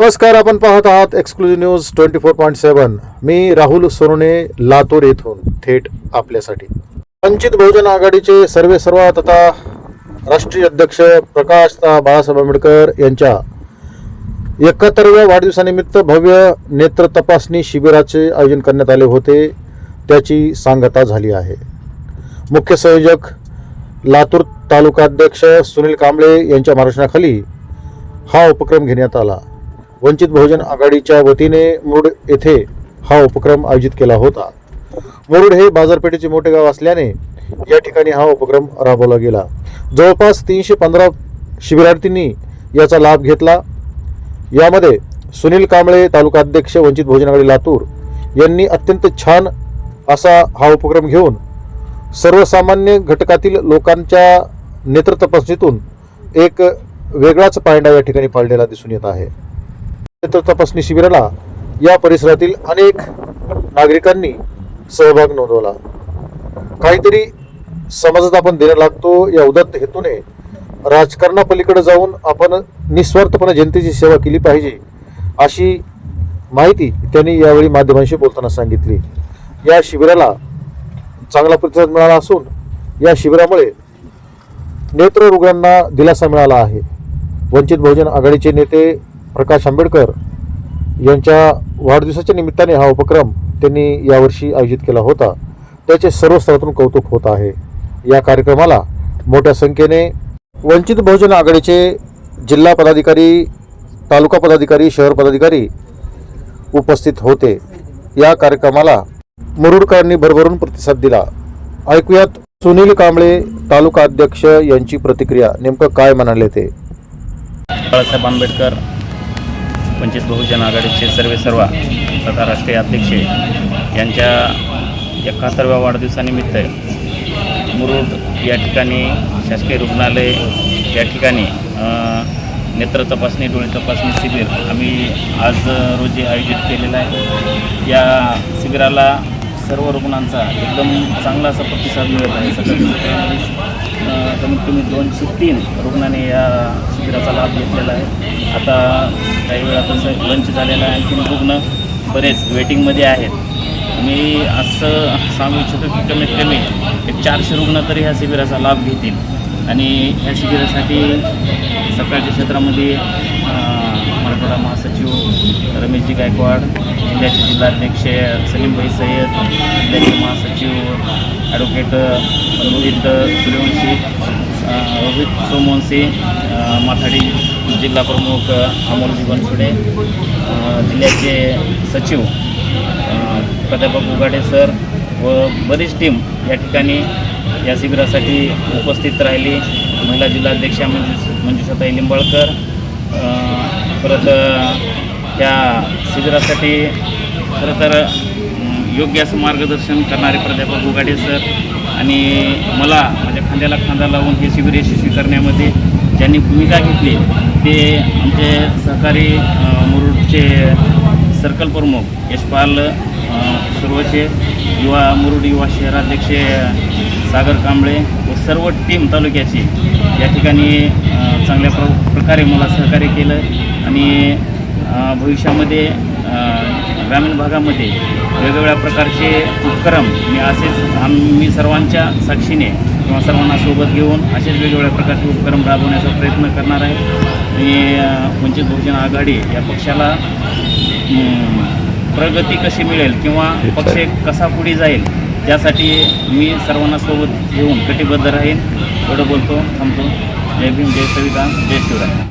नमस्कार आपण पाहत आहात exclusive news twenty four point seven मी राहुल सोनणे लातूर येथून थेट आपल्यासाठी. वंचित बहुजन आघाडीचे सर्वे सर्वा तथा राष्ट्रीय अध्यक्ष प्रकाश बाळासाहेब आंबेडकर यांच्या एकाहत्तरव्या वाढदिवसानिमित्त भव्य नेत्र तपासणी शिबिराचे आयोजन करण्यात आले होते त्याची सांगता झाली आहे. मुख्य संयोजक लातूर तालुकाध्यक्ष सुनील कांबळे यांच्या मार्गदर्शनाखाली हा उपक्रम घेण्यात आला. वंचित बहुजन आघाडीच्या वतीने मुरुड येथे हा उपक्रम आयोजित केला होता. मुरुड हे बाजारपेठेचे मोठे गाव असल्याने या ठिकाणी हा उपक्रम राबवला गेला. जवळपास तीनशे पंधरा शिबिरार्थींनी याचा लाभ घेतला. यामध्ये सुनील कांबळे तालुका अध्यक्ष वंचित बहुजन आघाडी लातूर यांनी अत्यंत छान असा हा उपक्रम घेऊन सर्वसामान्य घटकातील लोकांच्या नेत्र तपासणीतून एक वेगळाच पायंडा या ठिकाणी पाळलेला दिसून येत आहे. तपासणी शिबिराला या परिसरातील अनेक नागरिकांनी सहभाग नोंदवला. काहीतरी समाजात आपण देणं लागतो या उदात्त हेतूने राजकारणापलीकडे जाऊन आपण निस्वार्थपणे जनतेची सेवा केली पाहिजे अशी माहिती त्यांनी यावेळी माध्यमांशी बोलताना सांगितली. या शिबिराला चांगला प्रतिसाद मिळाला असून या शिबिरामुळे नेत्र रुग्णांना दिलासा मिळाला आहे. वंचित बहुजन आघाडीचे नेते प्रकाश आंबेडकर यांच्या वाढदिवसाच्या निमित्ताने हा उपक्रम त्यांनी यावर्षी आयोजित केला होता. त्याचे सर्व स्तरातून कौतुक होत आहे. या कार्यक्रमाला मोठ्या संख्येने वंचित बहुजन आघाडीचे जिल्हा पदाधिकारी तालुका पदाधिकारी शहर पदाधिकारी उपस्थित होते. या कार्यक्रमाला मुरुडकरांनी भरभरून प्रतिसाद दिला. ऐकूयात सुनील कांबळे तालुका अध्यक्ष यांची प्रतिक्रिया. नेमकं काय म्हणाले ते? बाळासाहेब आंबेडकर वंचित बहुजन आघाडीचे सर्वे सर्वा तथा राष्ट्रीय अध्यक्ष यांच्या एकाहत्तरव्या वाढदिवसानिमित्त मुरुड या ठिकाणी शासकीय रुग्णालय या ठिकाणी नेत्र तपासणी डोळे तपासणी शिबिर आम्ही आज रोजी आयोजित केलेलं आहे. या शिबिराला सर्व रुग्णांचा एकदम चांगला असा प्रतिसाद मिळत आहे. सकाळी सकाळी कमीत कमी दोनशे तीन रुग्णाने या शिबिराचा लाभ घेतलेला आहे. आता काही वेळा तसं लंच झालेला आहे आणखी रुग्ण बरेच वेटिंगमध्ये आहेत. मी असं सांगू इच्छितो की कमीत कमी एक चारशे रुग्ण तरी ह्या शिबिराचा लाभ घेतील. आणि ह्या शिबिरासाठी सकाळच्या क्षेत्रामध्ये मराठवाडा महासचिव रमेशजी गायकवाड जिल्ह्याचे जिल्हाध्यक्ष सलीमभाई सय्यद जिल्ह्याचे महासचिव ॲडव्होकेट रोहित सूर्यवंशी रोहित सोमवंशी माथाडी जिल्हा प्रमुख अमोल बनसुडे जिल्ह्याचे सचिव प्राध्यापक उगाडे सर व बरीच टीम या ठिकाणी या शिबिरासाठी उपस्थित राहिली. महिला जिल्हाध्यक्षा म्हणजे, म्हणजे मंजू मंजुषाताई लिंबाळकर परत त्या शिबिरासाठी खरं तर योग्य असं मार्गदर्शन करणारे प्राध्यापक उगाडे सर आणि मला माझ्या खांद्याला खांदा लावून हे शिबिर यशस्वी करण्यामध्ये ज्यांनी भूमिका घेतली ते आमचे सहकारी मुरुडचे सर्कल प्रमुख यशपाल सर्वचे युवा मुरुड युवा शहराध्यक्ष सागर कांबळे व सर्व टीम तालुक्याची या ठिकाणी चांगल्या प्र प्रकारे मला सहकार्य केलं. आणि भविष्यामध्ये ग्रामीण भागामध्ये वेगवेगळ्या प्रकारचे उपक्रम मी असेच आम्ही सर्वांच्या साक्षीने किंवा सर्वांना सोबत घेऊन असेच वेगवेगळ्या प्रकारचे उपक्रम राबवण्याचा प्रयत्न करणार आहे. आणि वंचित बहुजन आघाडी या पक्षाला प्रगती कशी मिळेल किंवा पक्ष कसा पुढे जाईल त्यासाठी मी सर्वांना सोबत घेऊन कटिबद्ध राहीन. एवढं बोलतो थांबतो. जय भीम जय सविता जय शिवराय.